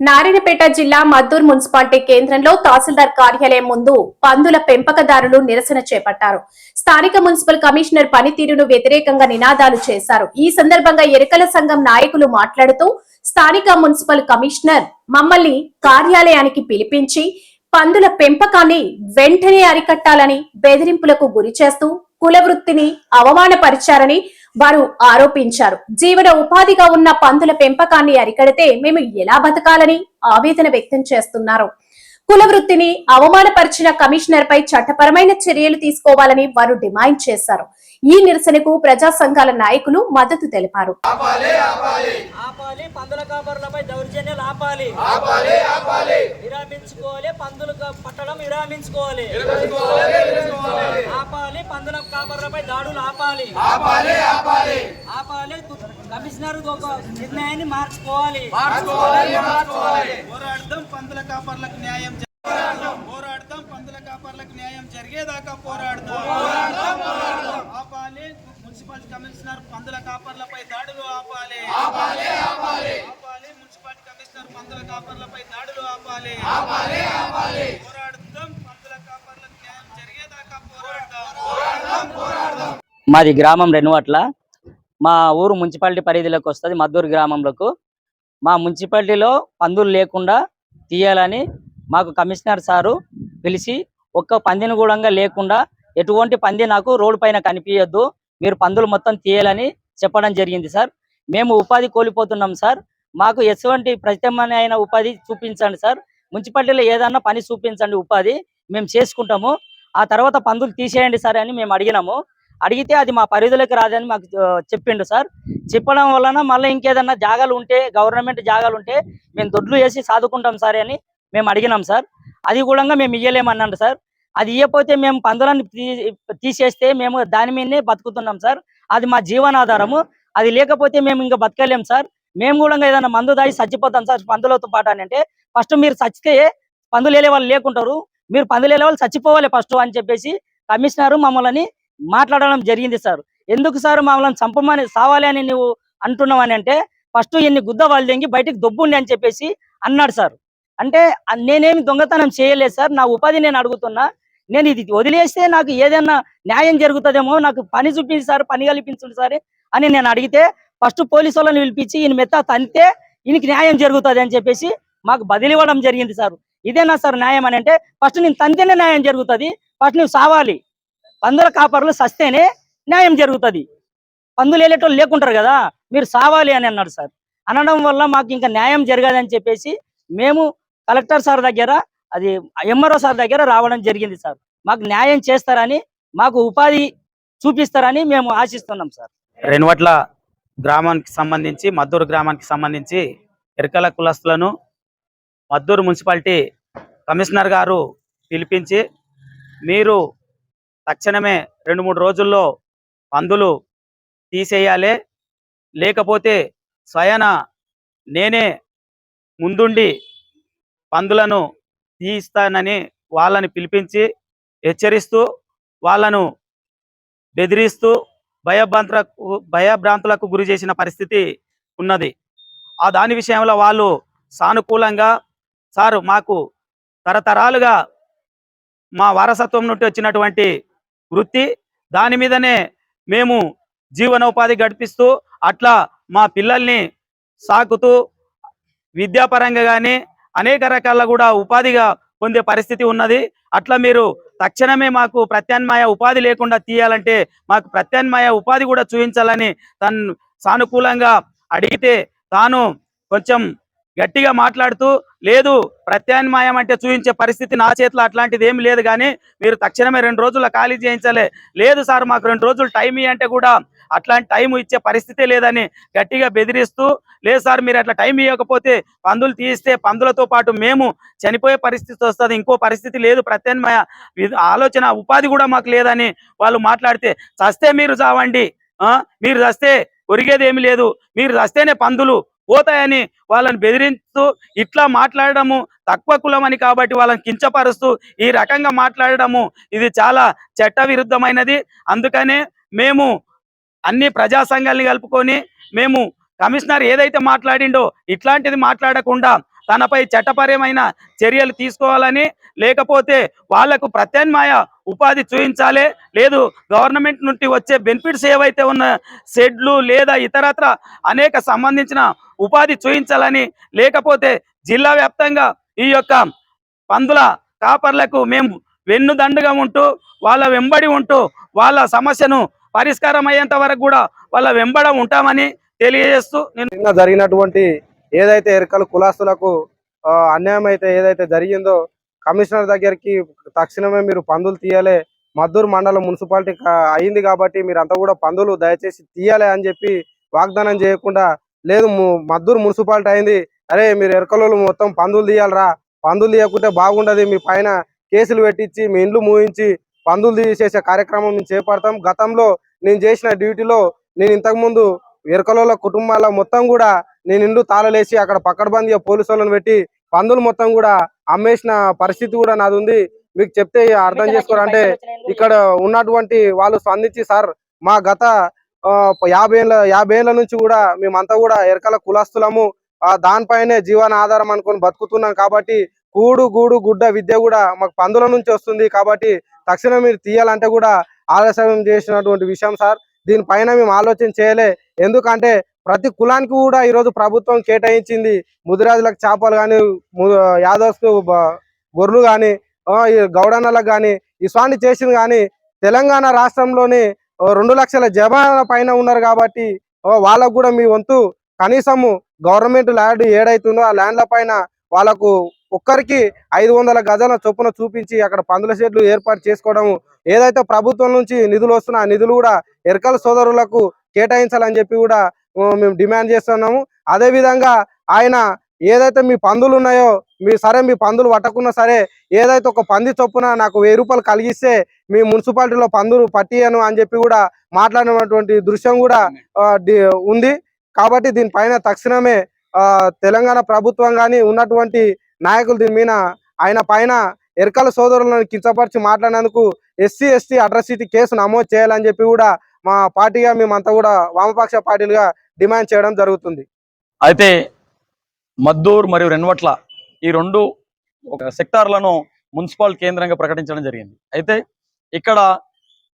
నారాయణపేట జిల్లా మద్దూర్ మున్సిపాలిటీ కేంద్రంలో తహసీల్దార్ కార్యాలయం ముందు పందుల పెంపకదారులు నిరసన చేపట్టారు. స్థానిక మున్సిపల్ కమిషనర్ పనితీరును వ్యతిరేకంగా నినాదాలు చేశారు. ఈ సందర్భంగా ఎరకల సంఘం నాయకులు మాట్లాడుతూ స్థానిక మున్సిపల్ కమిషనర్ మమ్మల్ని కార్యాలయానికి పిలిపించి పందుల పెంపకాన్ని వెంటనే అరికట్టాలని బెదిరింపులకు గురి చేస్తూ కుల వృత్తిని అవమానపరిచారని వారు ఆరోపించారు. జీవన ఉపాధిగా ఉన్న పందుల పెంపకాన్ని అరికడితే మేము ఎలా బతకాలని ఆవేదన వ్యక్తం చేస్తున్నారు. కుల వృత్తిని అవమానపరిచిన కమిషనర్ పై చట్టపరమైన చర్యలు తీసుకోవాలని వారు డిమాండ్ చేశారు. ఈ నిరసనకు ప్రజా సంఘాల నాయకులు మద్దతు తెలిపారు. ఆపాలి పందుల కాపరులపై దౌర్జన్యాలు ఆపాలి. విరామించుకోవాలి పందులు కా- పట్టడం విరామించుకోవాలి. పందుల కాపరులపై దాడులు ఆపాలి. ఆపాలి దు- కమిషనర్ ఒక నిర్ణయాన్ని మార్చుకోవాలి. పోరాడదాం పందుల కాపర్లకు న్యాయం పోరాడదాం పందుల కాపర్లకు న్యాయం జరిగేదాకా పోరాడదాం. ఆపాలి మున్సిపల్ కమిషనర్ పందుల కాపర్లపై దాడులు ఆపాలి. ఆపాలి మున్సిపల్ కమిషనర్ పందుల కాపర్లపై దాడులు ఆపాలి. పోరాడదాం పందుల కాపర్లకు న్యాయం జరిగేదాకా పోరాడదాం మాది గ్రామం రెనువట్ల. మా ఊరు మున్సిపాలిటీ పరిధిలోకి వస్తుంది మద్దూరు గ్రామంలోకి. మా మున్సిపాలిటీలో పందులు లేకుండా తీయాలని మాకు కమిషనర్ సారు పిలిచి ఒక్క పందిని కూడా లేకుండా ఎటువంటి పంది నాకు రోడ్డు పైన కనిపించద్దు మీరు పందులు మొత్తం తీయాలని చెప్పడం జరిగింది సార్. మేము ఉపాధి కోల్పోతున్నాం సార్. మాకు ఎటువంటి ప్రత్యామ్నాయ ఉపాధి చూపించండి సార్. మున్సిపాలిటీలో ఏదన్నా పని చూపించండి ఉపాధి మేము చేసుకుంటాము. ఆ తర్వాత పందులు తీసేయండి సార్ అని మేము అడిగినాము. అడిగితే అది మా పరిధిలోకి రాదని మాకు చెప్పిండు సార్. చెప్పడం వలన మళ్ళీ ఇంకేదన్నా జాగాలు ఉంటే గవర్నమెంట్ జాగాలు ఉంటే మేము దొడ్లు వేసి సాదుకుంటాం సార్ అని మేము అడిగినాం సార్. అది కూడా మేము ఇయ్యలేమన్నాడు సార్. అది ఇవ్వకపోతే మేము పందులను తీ- తీసేస్తే మేము దాని మీదనే బతుకుతున్నాం సార్. అది మా జీవనాధారము. అది లేకపోతే మేము ఇంకా బతకలేం సార్. మేము కూడా ఏదైనా మందు దాగి చచ్చిపోతాం సార్ పందులతో పాటు అని అంటే ఫస్ట్ మీరు చచ్చితే పందులు వేలే వాళ్ళు లేకుంటారు. మీరు పందులు వెళ్ళే వాళ్ళు చచ్చిపోవాలి ఫస్ట్ అని చెప్పేసి కమిషనర్ మమ్మల్ని మాట్లాడడం జరిగింది సార్. ఎందుకు సార్ మమ్మల్ని చంపమని సావాలి అని నువ్వు అంటున్నావు అని అంటే ఫస్ట్ ఎన్ని గుద్ద వాళ్ళు దెంగి బయటకు దొబ్బుండి అని చెప్పేసి అన్నాడు సార్. అంటే నేనేమి దొంగతనం చేయలేదు సార్. నా ఉపాధి నేను అడుగుతున్నా. నేను ఇది వదిలేస్తే నాకు ఏదైనా న్యాయం జరుగుతుందేమో నాకు పని చూపించి సార్ పని కల్పించండి సార్ అని నేను అడిగితే ఫస్ట్ పోలీసు వాళ్ళని పిలిపించి ఈయన మెత్త తంతే ఈయనకి న్యాయం జరుగుతుంది అని చెప్పేసి మాకు బదిలీ ఇవ్వడం జరిగింది సార్. ఇదేనా సార్ న్యాయం అని అంటే ఫస్ట్ నేను తంతేనే న్యాయం జరుగుతుంది. ఫస్ట్ నువ్వు సావాలి. పందుల కాపర్లు సస్తేనే న్యాయం జరుగుతుంది. పందులు వెళ్ళేటోళ్ళు లేకుంటారు కదా మీరు సావాలి అని అన్నాడు సార్. అనడం వల్ల మాకు ఇంకా న్యాయం జరగదని చెప్పేసి మేము కలెక్టర్ సార్ దగ్గర అది ఎంఆర్ఓ సార్ దగ్గర రావడం జరిగింది సార్. మాకు న్యాయం చేస్తారని మాకు ఉపాధి చూపిస్తారని మేము ఆశిస్తున్నాం సార్. రెన్వట్ల గ్రామానికి సంబంధించి మద్దూరు గ్రామానికి సంబంధించి ఎరకల కులస్తులను మద్దూరు మున్సిపాలిటీ కమిషనర్ గారు పిలిపించి మీరు తక్షణమే రెండు మూడు రోజుల్లో పందులు తీసేయాలి. లేకపోతే స్వయన నేనే ముందుండి పందులను తీయిస్తానని వాళ్ళని పిలిపించి హెచ్చరిస్తూ వాళ్ళను బెదిరిస్తూ భయభ్రాంతులకు భయభ్రాంతులకు గురి చేసిన పరిస్థితి ఉన్నది. ఆ దాని విషయంలో వాళ్ళు సానుకూలంగా సారు మాకు తరతరాలుగా మా వారసత్వం నుండి వచ్చినటువంటి వృత్తి. దాని మీదనే మేము జీవనోపాధి గడిపిస్తూ అట్లా మా పిల్లల్ని సాకుతూ విద్యాపరంగా కానీ అనేక రకాల కూడా ఉపాధిగా పొందే పరిస్థితి ఉన్నది. అట్లా మీరు తక్షణమే మాకు ప్రత్యామ్నాయ ఉపాధి లేకుండా తీయాలంటే మాకు ప్రత్యామ్నాయ ఉపాధి కూడా చూపించాలని తను సానుకూలంగా అడిగితే తాను కొంచెం గట్టిగా మాట్లాడుతూ లేదు ప్రత్యామ్నాయం అంటే చూపించే పరిస్థితి నా చేతిలో అట్లాంటిది ఏమి లేదు కానీ మీరు తక్షణమే రెండు రోజుల ఖాళీ చేయించాలి. లేదు సార్ మాకు రెండు రోజులు టైం ఇవ్వంటే అంటే కూడా అట్లాంటి టైం ఇచ్చే పరిస్థితే లేదని గట్టిగా బెదిరిస్తూ లేదు సార్ మీరు అట్లా టైం ఇవ్వకపోతే పందులు తీస్తే పందులతో పాటు మేము చనిపోయే పరిస్థితి వస్తుంది ఇంకో పరిస్థితి లేదు ప్రత్యామ్నాయ ఆలోచన ఉపాధి కూడా మాకు లేదని వాళ్ళు మాట్లాడితే చస్తే మీరు చావండి మీరు చస్తే ఒరిగేది ఏమి లేదు మీరు చస్తేనే పందులు పోతాయని వాళ్ళని బెదిరిస్తూ ఇట్లా మాట్లాడడము తక్కువ కులమని కాబట్టి వాళ్ళని కించపరుస్తూ ఈ రకంగా మాట్లాడడము ఇది చాలా చట్ట విరుద్ధమైనది అందుకనే మేము అన్ని ప్రజా సంఘాలని కలుపుకొని మేము కమిషనర్ ఏదైతే మాట్లాడిండో ఇట్లాంటిది మాట్లాడకుండా తనపై చట్టపరమైన చర్యలు తీసుకోవాలని లేకపోతే వాళ్ళకు ప్రత్యామ్నాయ ఉపాధి చూపించాలి లేదు గవర్నమెంట్ నుండి వచ్చే బెనిఫిట్స్ ఏవైతే ఉన్న షెడ్లు లేదా ఇతరత్ర అనేక సంబంధించిన ఉపాధి చూపించాలని లేకపోతే జిల్లా వ్యాప్తంగా ఈ యొక్క పందుల కాపర్లకు మేము వెన్నుదండుగా ఉంటూ వాళ్ళ వెంబడి ఉంటూ వాళ్ళ సమస్యను పరిష్కారం అయ్యేంత వరకు కూడా వాళ్ళ వెంబడ ఉంటామని తెలియజేస్తూ నేను నిన్న జరిగినటువంటి ఏదైతే ఎరకల కులాస్తులకు అన్యాయం అయితే ఏదైతే జరిగిందో కమిషనర్ దగ్గరికి తక్షణమే మీరు పందులు తీయాలి మద్దూరు మండలం మున్సిపాలిటీ అయింది కాబట్టి మీరంతా కూడా పందులు దయచేసి తీయాలి అని చెప్పి వాగ్దానం చేయకుండా లేదు మద్దూరు మున్సిపాలిటీ అయింది. అరే మీరు ఎరకలలో మొత్తం పందులు తీయాలరా. పందులు తీయకుంటే బాగుండదు. మీ పైన కేసులు పెట్టించి మీ ఇండ్లు మూయించి పందులు తీసేసే కార్యక్రమం మేము చేపడతాం. గతంలో నేను చేసిన డ్యూటీలో నేను ఇంతకు ముందు ఎరకలోల కుటుంబాల మొత్తం కూడా నేను ఇండ్లు తాళలేసి అక్కడ పక్కడబందిగా పోలీసు వాళ్ళని పెట్టి పందులు మొత్తం కూడా అమ్మేసిన పరిస్థితి కూడా నాది ఉంది. మీకు చెప్తే అర్థం చేసుకోరంటే ఇక్కడ ఉన్నటువంటి వాళ్ళు స్పందించి సార్ మా గత యాభై ఏళ్ళ యాభై ఏళ్ళ నుంచి కూడా మేమంతా కూడా ఎరకల కులస్తులము. ఆ, దానిపైనే జీవన ఆధారం అనుకొని బతుకుతున్నాం కాబట్టి కూడు గూడు గుడ్డ విద్య కూడా మాకు పందుల నుంచి వస్తుంది కాబట్టి తక్షణం మీరు తీయాలంటే కూడా ఆలస్యం చేసినటువంటి విషయం సార్. దీనిపైన మేము ఆలోచన చేయలే. ఎందుకంటే ప్రతి కులానికి కూడా ఈరోజు ప్రభుత్వం కేటాయించింది. ముదిరాజులకు చేపలు కానీ యాదవ్స్కు గొర్రెలు కానీ గౌడన్నలకు కానీ ఇస్వాన్ని చేసింది కానీ తెలంగాణ రాష్ట్రంలోని రెండు లక్షల జనాభా పైన ఉన్నారు కాబట్టి వాళ్ళకు కూడా మీ వంతు కనీసము గవర్నమెంట్ ల్యాండ్ ఏడైతుందో ఆ ల్యాండ్ల పైన వాళ్ళకు ఒక్కరికి ఐదు వందల గజాల చొప్పున చూపించి అక్కడ పందుల షెడ్లు ఏర్పాటు చేసుకోవడము ఏదైతే ప్రభుత్వం నుంచి నిధులు వస్తున్నా ఆ నిధులు కూడా ఎరకల సోదరులకు కేటాయించాలని చెప్పి కూడా మేము డిమాండ్ చేస్తున్నాము. అదే విధంగా ఆయన ఏదైతే మీ పందులు ఉన్నాయో మీ సరే మీ పందులు పట్టకున్నా సరే ఏదైతే ఒక పంది చొప్పున నాకు వెయ్యి రూపాయలు కలిగిస్తే మీ మున్సిపాలిటీలో పందులు పట్టియను అని చెప్పి కూడా మాట్లాడినటువంటి దృశ్యం కూడా ఉంది. కాబట్టి దీనిపైన తక్షణమే తెలంగాణ ప్రభుత్వం కానీ ఉన్నటువంటి నాయకులు దీని మీద ఆయన పైన ఎరకల సోదరులను కించపరిచి మాట్లాడినందుకు ఎస్సీ ఎస్టీ అడ్రసిటీ కేసు నమోదు చేయాలని చెప్పి కూడా మా పార్టీగా మేమంతా కూడా వామపక్ష పార్టీలుగా డిమాండ్ చేయడం జరుగుతుంది. అయితే మద్దూర్ మరియు రెన్వట్ల ఈ రెండు ఒక సెక్టార్లను మున్సిపల్ కేంద్రంగా ప్రకటించడం జరిగింది. అయితే ఇక్కడ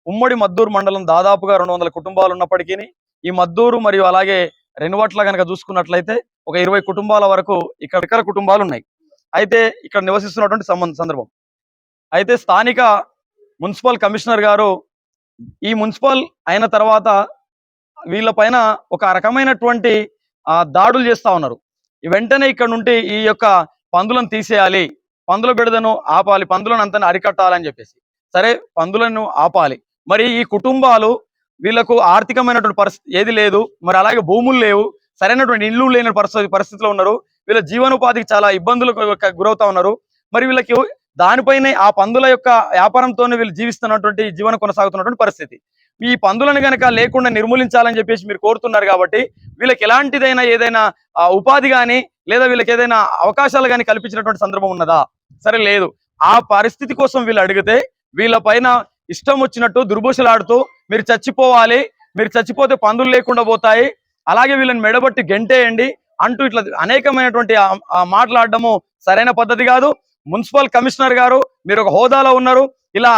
ఉమ్మడి మద్దూరు మండలం దాదాపుగా రెండు వందల కుటుంబాలు ఉన్నప్పటికీ ఈ మద్దూరు మరియు అలాగే రెన్వట్ల కనుక చూసుకున్నట్లయితే ఒక ఇరవై కుటుంబాల వరకు ఇక్కడ ఇతర కుటుంబాలు ఉన్నాయి. అయితే ఇక్కడ నివసిస్తున్నటువంటి సంబంధ సందర్భం. అయితే స్థానిక మున్సిపల్ కమిషనర్ గారు ఈ మున్సిపల్ అయిన తర్వాత వీళ్ళపైన ఒక రకమైనటువంటి దాడులు చేస్తా ఉన్నారు. వెంటనే ఇక్కడ నుండి ఈ యొక్క పందులను తీసేయాలి. పందుల బిడదను ఆపాలి. పందులను అంతా అరికట్టాలని చెప్పేసి. సరే పందులను ఆపాలి. మరి ఈ కుటుంబాలు వీళ్ళకు ఆర్థికమైనటువంటి పరిస్థితి ఏది లేదు. మరి అలాగే భూములు లేవు. సరైనటువంటి ఇల్లు లేని పరిస్థితి పరిస్థితిలో ఉన్నారు. వీళ్ళ జీవనోపాధికి చాలా ఇబ్బందులకు గురవుతా ఉన్నారు. మరి వీళ్ళకి దానిపైనే ఆ పందుల యొక్క వ్యాపారంతోనే వీళ్ళు జీవిస్తున్నటువంటి జీవనం కొనసాగుతున్నటువంటి పరిస్థితి. ఈ పందులను కనుక లేకుండా నిర్మూలించాలని చెప్పేసి మీరు కోరుతున్నారు కాబట్టి వీళ్ళకి ఎలాంటిదైనా ఏదైనా ఉపాధి కానీ లేదా వీళ్ళకి ఏదైనా అవకాశాలు కానీ కల్పించినటువంటి సందర్భం ఉన్నదా? సరే లేదు. ఆ పరిస్థితి కోసం వీళ్ళు అడిగితే వీళ్ళ పైన ఇష్టం వచ్చినట్టు దుర్భుషలాడుతూ మీరు చచ్చిపోవాలి మీరు చచ్చిపోతే పందులు లేకుండా పోతాయి అలాగే వీళ్ళని మెడబట్టి గెంటేయండి అంటూ ఇట్లా అనేకమైనటువంటి మాట్లాడడము సరైన పద్ధతి కాదు. మున్సిపల్ కమిషనర్ గారు మీరు ఒక హోదాలో ఉన్నారు. ఇలా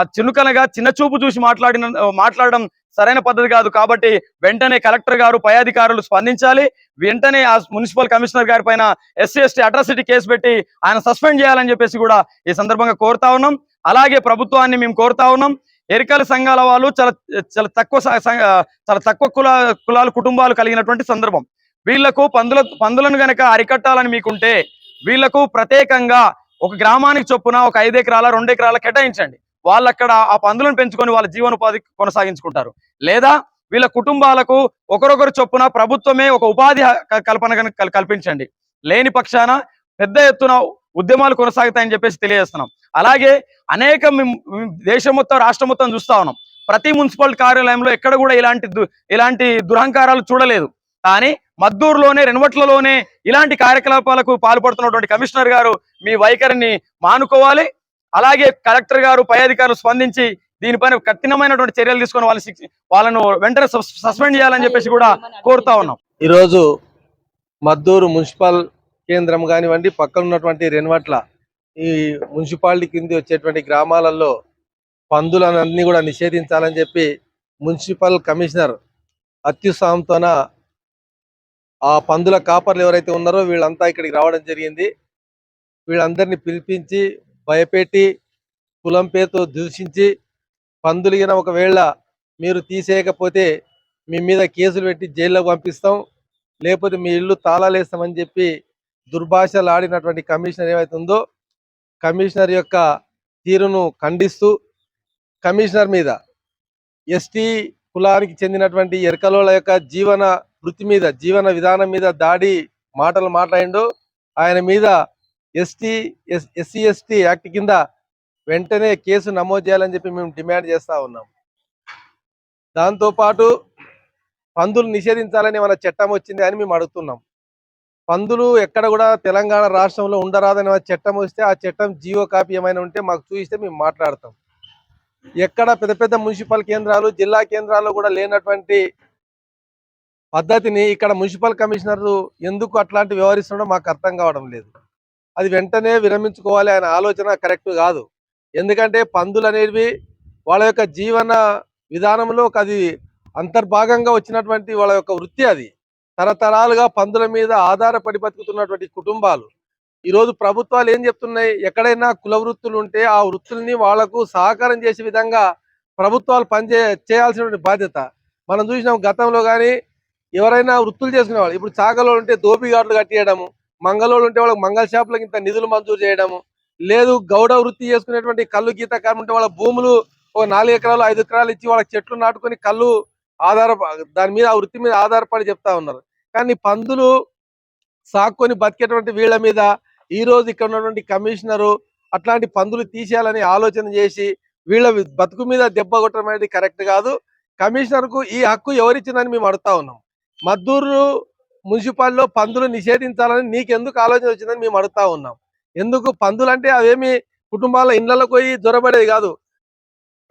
చినుకనగా చిన్న చూపు చూసి మాట్లాడిన మాట్లాడడం సరైన పద్ధతి కాదు కాబట్టి వెంటనే కలెక్టర్ గారు పై అధికారులు స్పందించాలి. వెంటనే ఆ మున్సిపల్ కమిషనర్ గారి పైన ఎస్సీ ఎస్టీ అట్రాసిటీ కేసు పెట్టి ఆయన సస్పెండ్ చేయాలని చెప్పేసి కూడా ఈ సందర్భంగా కోరుతా ఉన్నాం. అలాగే ప్రభుత్వాన్ని మేము కోరుతా ఉన్నాం. ఎరికల సంఘాల వాళ్ళు చాలా చాలా తక్కువ స- చాలా తక్కువ కుల కులాల కుటుంబాలు కలిగినటువంటి సందర్భం. వీళ్ళకు పందుల పందులను గనక అరికట్టాలని మీకుంటే వీళ్ళకు ప్రత్యేకంగా ఒక గ్రామానికి చొప్పున ఒక ఐదు ఎకరాల రెండు ఎకరాల కేటాయించండి. వాళ్ళు అక్కడ ఆ పందులను పెంచుకొని వాళ్ళ జీవనోపాధి కొనసాగించుకుంటారు. లేదా వీళ్ళ కుటుంబాలకు ఒకరొకరు చొప్పున ప్రభుత్వమే ఒక ఉపాధి కల్పన కల్పించండి. లేని పక్షాన పెద్ద ఎత్తున ఉద్యమాలు కొనసాగుతాయని చెప్పేసి తెలియజేస్తున్నాం. అలాగే అనేక మేము- దేశం మొత్తం రాష్ట్రం మొత్తం చూస్తా ఉన్నాం. ప్రతి మున్సిపల్ కార్యాలయంలో ఎక్కడ కూడా ఇలాంటి దు- ఇలాంటి దురహంకారాలు చూడలేదు. కానీ మద్దూరులోనే రెన్వట్లలోనే ఇలాంటి కార్యకలాపాలకు పాల్పడుతున్నటువంటి కమిషనర్ గారు మీ వైఖరిని మానుకోవాలి. అలాగే కలెక్టర్ గారు పై అధికారులు స్పందించి దీనిపైన కఠినమైనటువంటి చర్యలు తీసుకొని వాళ్ళని శిక్ష- వాళ్ళను వెంటనే సస్- సస్పెండ్ చేయాలని చెప్పేసి కూడా కోరుతా ఉన్నాం. ఈరోజు మద్దూరు మున్సిపల్ కేంద్రం కానివ్వండి పక్కన ఉన్నటువంటి రెన్వట్ల ఈ మున్సిపాలిటీ కింది వచ్చేటువంటి గ్రామాలలో పందులన్నీ కూడా నిషేధించాలని చెప్పి మున్సిపల్ కమిషనర్ అత్యుత్సాహంతోన ఆ పందుల కాపర్లు ఎవరైతే ఉన్నారో వీళ్ళంతా ఇక్కడికి రావడం జరిగింది. వీళ్ళందరినీ పిలిపించి భయపెట్టి కులం పేరుతో దూషించి పందులిగిన ఒకవేళ మీరు తీసేయకపోతే మీ మీద కేసులు పెట్టి జైల్లోకి పంపిస్తాం. లేకపోతే మీ ఇల్లు తాళాలేస్తామని చెప్పి దుర్భాషలు ఆడినటువంటి కమిషనర్ ఏమైతే ఉందో కమిషనర్ యొక్క తీరును ఖండిస్తూ కమిషనర్ మీద ఎస్టీ కులానికి చెందినటువంటి ఎరకలోల యొక్క జీవన వృత్తి మీద జీవన విధానం మీద దాడి మాటలు మాట్లాడిండు. ఆయన మీద ఎస్టీ ఎస్సీ ఎస్టీ యాక్ట్ కింద వెంటనే కేసు నమోదు చేయాలని చెప్పి మేము డిమాండ్ చేస్తా ఉన్నాం. దాంతో పాటు పందులు నిషేధించాలని మన చట్టం వచ్చింది అని మేము అడుగుతున్నాం. పందులు ఎక్కడ కూడా తెలంగాణ రాష్ట్రంలో ఉండరాదని చట్టం వస్తే ఆ చట్టం జియో కాపీ ఏమైనా ఉంటే మాకు చూపిస్తే మేము మాట్లాడతాం. ఎక్కడ పెద్ద పెద్ద మున్సిపల్ కేంద్రాలు జిల్లా కేంద్రాల్లో కూడా లేనటువంటి పద్ధతిని ఇక్కడ మున్సిపల్ కమిషనర్ ఎందుకు అట్లాంటి వ్యవహరిస్తుండో మాకు అర్థం కావడం లేదు. అది వెంటనే విరమించుకోవాలి అనే ఆలోచన కరెక్ట్ కాదు. ఎందుకంటే పందులు అనేవి వాళ్ళ యొక్క జీవన విధానంలో ఒక అది అంతర్భాగంగా వచ్చినటువంటి వాళ్ళ యొక్క వృత్తి అది. తరతరాలుగా పందుల మీద ఆధారపడి బతుకుతున్నటువంటి కుటుంబాలు. ఈరోజు ప్రభుత్వాలు ఏం చెప్తున్నాయి? ఎక్కడైనా కుల వృత్తులు ఉంటే ఆ వృత్తుల్ని వాళ్ళకు సహకారం చేసే విధంగా ప్రభుత్వాలు పనిచే చేయాల్సినటువంటి బాధ్యత. మనం చూసినాం గతంలో కానీ ఎవరైనా వృత్తులు చేసుకునేవాళ్ళు. ఇప్పుడు చాకలో ఉంటే దోపిగాట్లు కట్టియడము మంగళోళ్ళు ఉంటే వాళ్ళకి మంగళ షాపులకు ఇంత నిధులు మంజూరు చేయడము. లేదు గౌడ వృత్తి చేసుకునేటువంటి కళ్ళు గీత కారం ఉంటే వాళ్ళ భూములు ఒక నాలుగు ఎకరాలు ఐదు ఎకరాలు ఇచ్చి వాళ్ళకి చెట్లు నాటుకొని కళ్ళు ఆధార దాని మీద ఆ వృత్తి మీద ఆధారపడి చెప్తా ఉన్నారు. కానీ పందులు సాక్కొని బతికేటువంటి వీళ్ళ మీద ఈ రోజు ఇక్కడ ఉన్నటువంటి కమిషనరు అట్లాంటి పందులు తీసేయాలని ఆలోచన చేసి వీళ్ళ బతుకు మీద దెబ్బ కొట్టడం అనేది కరెక్ట్ కాదు. కమిషనర్కు ఈ హక్కు ఎవరిచ్చిందని మేము అడుగుతా ఉన్నాం. మద్దూరు మున్సిపాల్లో పందులు నిషేధించాలని నీకెందుకు ఆలోచన వచ్చిందని మేము అడుగుతా ఉన్నాం. ఎందుకు? పందులు అంటే అవేమి కుటుంబాల ఇళ్ళలో పోయి జ్వరబడేది కాదు.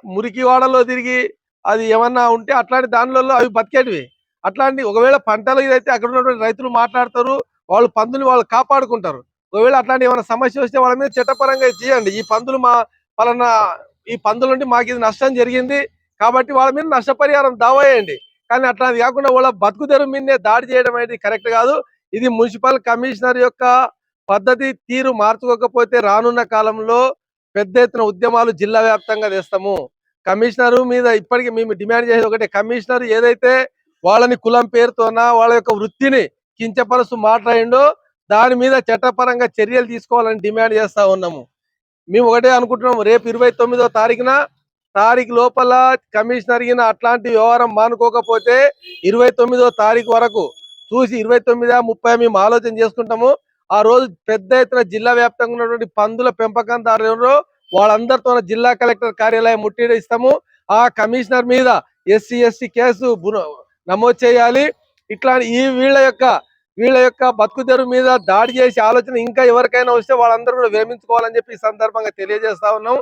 మురికి వాడలో తిరిగి అది ఏమన్నా ఉంటే అట్లాంటి దానిలలో అవి బతికేటివి. అట్లాంటి ఒకవేళ పంటలు ఇదైతే అక్కడ ఉన్నటువంటి రైతులు మాట్లాడతారు వాళ్ళు పందులు వాళ్ళు కాపాడుకుంటారు. ఒకవేళ అట్లాంటి ఏమైనా సమస్య వస్తే వాళ్ళ మీద చట్టపరంగా చేయండి. ఈ పందులు మా పలానా ఈ పందుల నుండి మాకు ఇది నష్టం జరిగింది కాబట్టి వాళ్ళ మీద నష్టపరిహారం దావాయండి కానీ అట్లాంటి కాకుండా వాళ్ళ బతుకు తెరువు మీదనే దాడి చేయడం అనేది కరెక్ట్ కాదు. ఇది మున్సిపల్ కమిషనర్ యొక్క పద్ధతి తీరు మార్చుకోకపోతే రానున్న కాలంలో పెద్ద ఎత్తున ఉద్యమాలు జిల్లా వ్యాప్తంగా తెస్తాము. కమిషనర్ మీద ఇప్పటికీ మేము డిమాండ్ చేసేది ఒకటే. కమిషనర్ ఏదైతే వాళ్ళని కులం పేరుతోన వాళ్ళ యొక్క వృత్తిని కించపరుస్తూ మాట్లాడిండో దాని మీద చట్టపరంగా చర్యలు తీసుకోవాలని డిమాండ్ చేస్తా ఉన్నాము. మేము ఒకటే అనుకుంటున్నాము రేపు ఇరవై తొమ్మిదో తారీఖున తారీఖు లోపల కమిషనర్ గిన అట్లాంటి వ్యవహారం మానుకోకపోతే ఇరవై తొమ్మిదో తారీఖు వరకు చూసి ఇరవై తొమ్మిది ముప్పై మేము ఆలోచన చేసుకుంటాము. ఆ రోజు పెద్ద ఎత్తున జిల్లా వ్యాప్తంగా ఉన్నటువంటి పందుల పెంపకందారులు వాళ్ళందరితో జిల్లా కలెక్టర్ కార్యాలయం ముట్టడి ఇస్తాము. ఆ కమిషనర్ మీద ఎస్సీ ఎస్టీ కేసు నమోదు చేయాలి. ఇట్లా ఈ వీళ్ళ యొక్క వీళ్ళ యొక్క బతుకు మీద దాడి చేసే ఆలోచన ఇంకా ఎవరికైనా వస్తే వాళ్ళందరూ కూడా విరమించుకోవాలని చెప్పి ఈ సందర్భంగా తెలియజేస్తా ఉన్నాం.